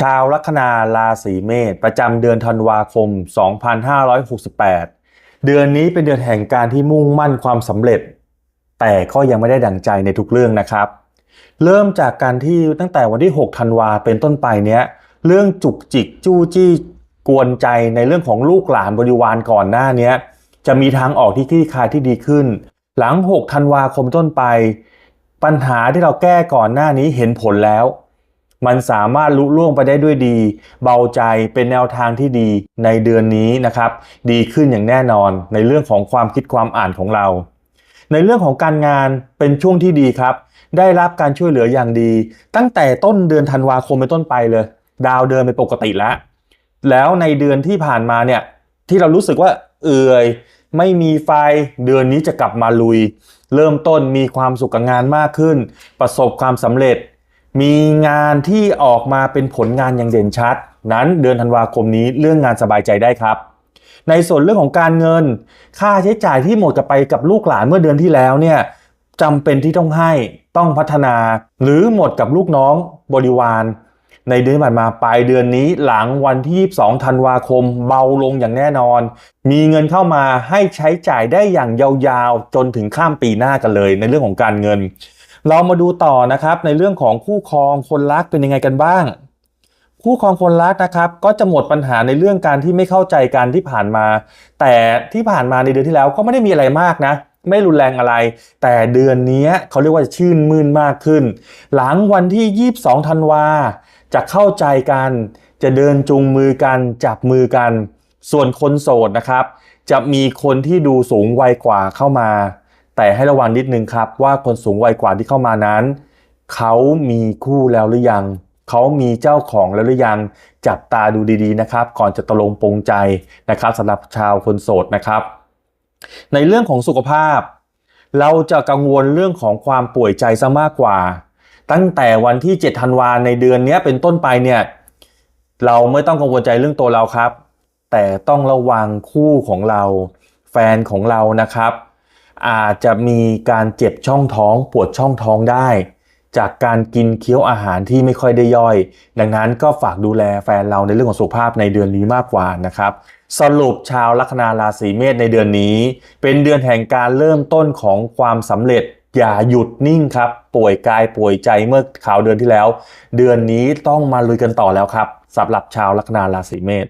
ชาวลัคนาราศีเมษประจำเดือนธันวาคม 2568 เดือนนี้เป็นเดือนแห่งการที่มุ่งมั่นความสำเร็จ แต่ก็ยังไม่ได้ดั่งใจในทุกเรื่องนะครับ เริ่มจากการที่ตั้งแต่วันที่ 6 ธันวาเป็นต้นไปเนี้ยเรื่องจุกจิกจู้จี้กวนใจในเรื่องของลูกหลานบริวารก่อนหน้าเนี้ยจะมีทางออกที่คลี่คลายที่ดีขึ้น หลัง 6 ธันวาคมต้นไป ปัญหาที่เราแก้ก่อนหน้านี้เห็นผลแล้ว มันสามารถลุล่วงไปได้ด้วยดี เบาใจเป็นแนวทางที่ดีในเดือนนี้นะครับ ดีขึ้นอย่างแน่นอนในเรื่องของความคิดความอ่านของเรา ในเรื่องของการงานเป็นช่วงที่ดีครับ ได้รับการช่วยเหลืออย่างดี ตั้งแต่ต้นเดือนธันวาคมเป็นต้นไปเลย ดาวเดินเป็นปกติแล้ว แล้วในเดือนที่ผ่านมาเนี่ยที่เรารู้สึกว่าเอื่อยไม่มีไฟเดือนนี้จะกลับมาลุย เริ่มต้นมีความสุขกับงานมากขึ้น ประสบความสำเร็จ มีงานที่ออกมาเป็นผลงานอย่างเด่นชัด นั้นเดือนธันวาคมนี้เรื่องงานสบายใจได้ครับ ในส่วนเรื่องของการเงิน ค่าใช้จ่ายที่หมดกับไปกับลูกหลานเมื่อเดือนที่แล้วเนี่ยจำเป็นที่ต้องให้ต้องพัฒนา หรือหมดกับลูกน้องบริวาร ในเดือนผ่านมาปลายเดือนนี้หลังวันที่ 22 ธันวาคม เบาลงอย่างแน่นอน มีเงินเข้ามาให้ใช้จ่ายได้อย่างยาวๆ จนถึงข้ามปีหน้ากันเลย ในเรื่องของการเงิน เรามาดูต่อนะครับในเรื่องของคู่ครองคนรักเป็นยังไงกันบ้าง คู่ครองคนรักนะครับ ก็จะหมดปัญหาในเรื่องการที่ไม่เข้าใจกันที่ผ่านมา แต่ที่ผ่านมาในเดือนที่แล้วก็ไม่ได้มีอะไรมากนะ ไม่รุนแรงอะไร แต่เดือนนี้เขาเรียกว่าจะชื่นมื่นมากขึ้น หลังวันที่ 22ธันวาจะเข้าใจกัน จะเดินจูงมือกันจับมือกัน ส่วนคนโสดนะครับ จะมีคนที่ดูสูงวัยกว่าเข้ามา แต่ให้ระวังนิดนึงครับว่าคนสูงวัยกว่าที่เข้ามานั้น เขามีคู่แล้วหรือยัง เขามีเจ้าของแล้วหรือยัง จับตาดูดีๆนะครับ ก่อนจะตกลงปรงใจนะครับสำหรับชาวคนโสดนะครับ ในเรื่องของสุขภาพ เราจะกังวลเรื่องของความป่วยใจซะมากกว่า ตั้งแต่วันที่7ธันวาในเดือนนี้เป็นต้นไปเนี่ยเราไม่ต้องกังวลใจเรื่องตัวเราครับ แต่ต้องระวังคู่ของเรา แฟนของเรานะครับ อาจจะมีการเจ็บช่องท้องปวดช่องท้องได้ จากการกินเคี้ยวอาหารที่ไม่ค่อยได้ย่อย ดังนั้นก็ฝากดูแลแฟนเราในเรื่องของสุขภาพในเดือนนี้มากกว่านะครับสรุปชาวลัคนาราศีเมษในเดือนนี้ เป็นเดือนแห่งการเริ่มต้นของความสำเร็จอย่าหยุดนิ่งครับ ป่วยกายป่วยใจเมื่อข่าวเดือนที่แล้ว เดือนนี้ต้องมาลุยกันต่อแล้วครับสำหรับชาวลัคนาราศีเมษ